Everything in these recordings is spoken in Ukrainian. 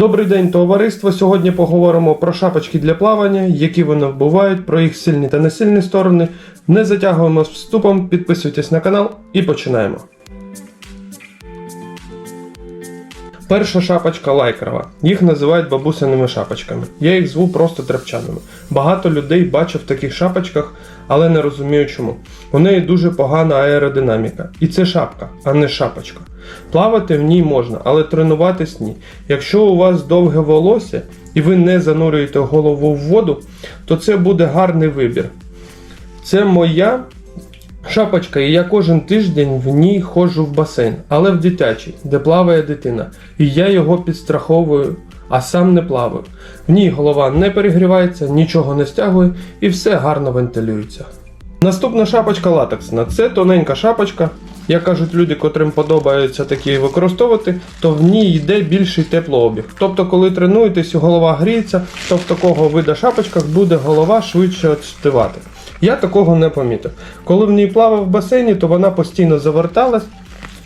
Добрий день, товариство. Сьогодні поговоримо про шапочки для плавання, які вони бувають, про їх сильні та несильні сторони. Не затягуємо з вступом, підписуйтесь на канал і починаємо. Перша шапочка лайкрова. Їх називають бабусиними шапочками. Я їх зву просто тряпчаними. Багато людей бачив в таких шапочках, але не розумію чому. У неї дуже погана аеродинаміка. І це шапка, а не шапочка. Плавати в ній можна, але тренуватись ні. Якщо у вас довге волосся і ви не занурюєте голову в воду, то це буде гарний вибір. Це моя шапочка, і я кожен тиждень в ній ходжу в басейн, але в дитячий, де плаває дитина. І я його підстраховую, а сам не плаваю. В ній голова не перегрівається, нічого не стягує і все гарно вентилюється. Наступна шапочка латексна. Це тоненька шапочка. Як кажуть люди, котрим подобається такі використовувати, то в ній йде більший теплообіг. Тобто, коли тренуєтесь голова гріється, то в такого вида шапочках буде голова швидше остивати. Я такого не помітив. Коли в ній плавав в басейні, то вона постійно заверталась,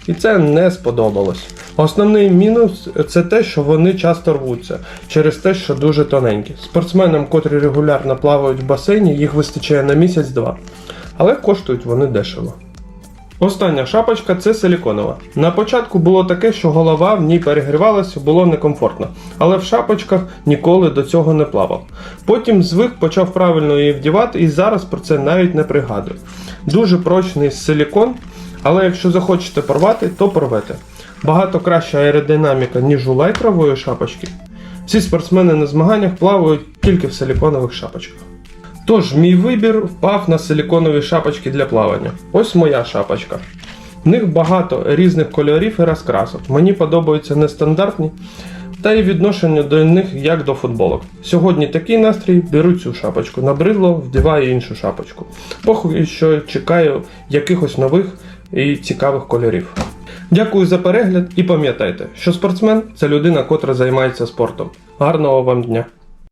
і це не сподобалось. Основний мінус це те, що вони часто рвуться через те, що дуже тоненькі. Спортсменам, котрі регулярно плавають в басейні, їх вистачає на місяць-два. Але коштують вони дешево. Остання шапочка це силіконова. На початку було таке, що голова в ній перегрівалася, було некомфортно, але в шапочках ніколи до цього не плавав. Потім звик почав правильно її вдівати і зараз про це навіть не пригадую. Дуже прочний силікон, але якщо захочете порвати, то порвете. Багато краща аеродинаміка, ніж у лайтрової шапочки. Всі спортсмени на змаганнях плавають тільки в силіконових шапочках. Тож, мій вибір впав на силіконові шапочки для плавання. Ось моя шапочка. В них багато різних кольорів і розкрасок. Мені подобаються нестандартні, та й відношення до них як до футболок. Сьогодні такий настрій, беру цю шапочку, набридло, вдіваю іншу шапочку. Поки що чекаю якихось нових і цікавих кольорів. Дякую за перегляд і пам'ятайте, що спортсмен це людина, котра займається спортом. Гарного вам дня!